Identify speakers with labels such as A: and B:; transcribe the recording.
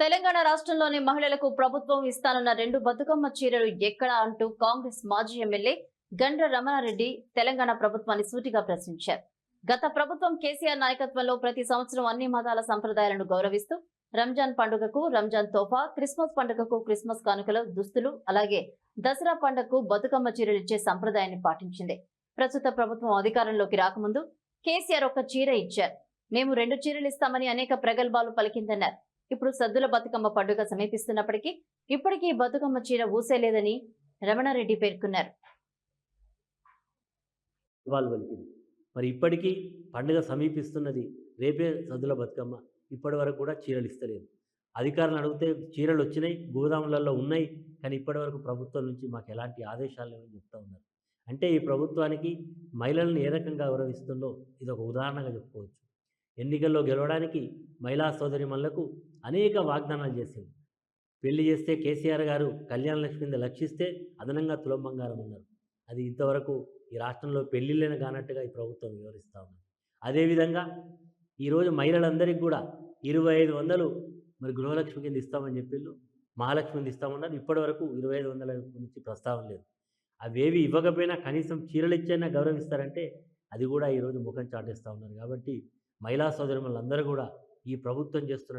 A: తెలంగాణ రాష్ట్రంలోని మహిళలకు ప్రభుత్వం ఇస్తానన్న రెండు బతుకమ్మ చీరలు ఎక్కడ అంటూ కాంగ్రెస్ మాజీ ఎమ్మెల్యే గండ్ర రమణారెడ్డి తెలంగాణ ప్రభుత్వాన్ని సూటిగా ప్రశ్నించారు. గత ప్రభుత్వం కేసీఆర్ నాయకత్వంలో ప్రతి సంవత్సరం అన్ని మతాల సంప్రదాయాలను గౌరవిస్తూ రంజాన్ పండుగకు రంజాన్ తోఫా క్రిస్మస్ పండుగకు క్రిస్మస్ కానుకలు దుస్తులు అలాగే దసరా పండుగకు బతుకమ్మ చీరలు ఇచ్చే సంప్రదాయాన్ని పాటించింది. ప్రస్తుత ప్రభుత్వం అధికారంలోకి రాకముందు కేసీఆర్ ఒక చీర ఇచ్చారు. మేము రెండు చీరలు ఇస్తామని అనేక ప్రగల్భాలు పలికిందన్నారు. ఇప్పుడు సద్దుల బతుకమ్మ పండుగ సమీపిస్తున్నప్పటికీ ఇప్పటికీ బతుకమ్మ చీర ఊసేలేదని రమణారెడ్డి పేర్కొన్నారు.
B: మరి ఇప్పటికీ పండుగ సమీపిస్తున్నది రేపే సద్దుల బతుకమ్మ. ఇప్పటి వరకు కూడా చీరలు ఇస్తలేదు. అధికారులను అడిగితే చీరలు వచ్చినాయి గోదాములలో ఉన్నాయి కానీ ఇప్పటి వరకు ప్రభుత్వం నుంచి మాకు ఎలాంటి ఆదేశాలు లేవని చెప్తా ఉన్నారు. అంటే ఈ ప్రభుత్వానికి మహిళలను ఏ రకంగా గౌరవిస్తుందో ఇది ఒక ఉదాహరణగా చెప్పుకోవచ్చు. ఎన్నికల్లో గెలవడానికి మహిళా సోదరిమణులకు అనేక వాగ్దానాలు చేసింది. పెళ్ళి చేస్తే కేసీఆర్ గారు కళ్యాణ లక్ష్మిని లక్షిస్తే అదనంగా తులం బంగారం అన్నారు. అది ఇంతవరకు ఈ రాష్ట్రంలో పెళ్ళిళ్ళని కానట్టుగా ఈ ప్రభుత్వం వివరిస్తూ ఉంది. అదేవిధంగా ఈరోజు మహిళలందరికీ కూడా ఇరవై ఐదు వందలు మరి గృహలక్ష్మి కింద ఇస్తామని చెప్పిళ్ళు మహాలక్ష్మి ఇస్తామన్నారు. ఇప్పటి వరకు ఇరవై ఐదు వందల నుంచి ప్రస్తావన లేదు. అవేవి ఇవ్వకపోయినా కనీసం చీరలు ఇచ్చైనా గౌరవిస్తారంటే అది కూడా ఈరోజు ముఖం చాటేస్తూ ఉన్నారు కాబట్టి మహిళా సోదరులందరూ కూడా ఈ ప్రభుత్వం చేస్తున్నటువంటి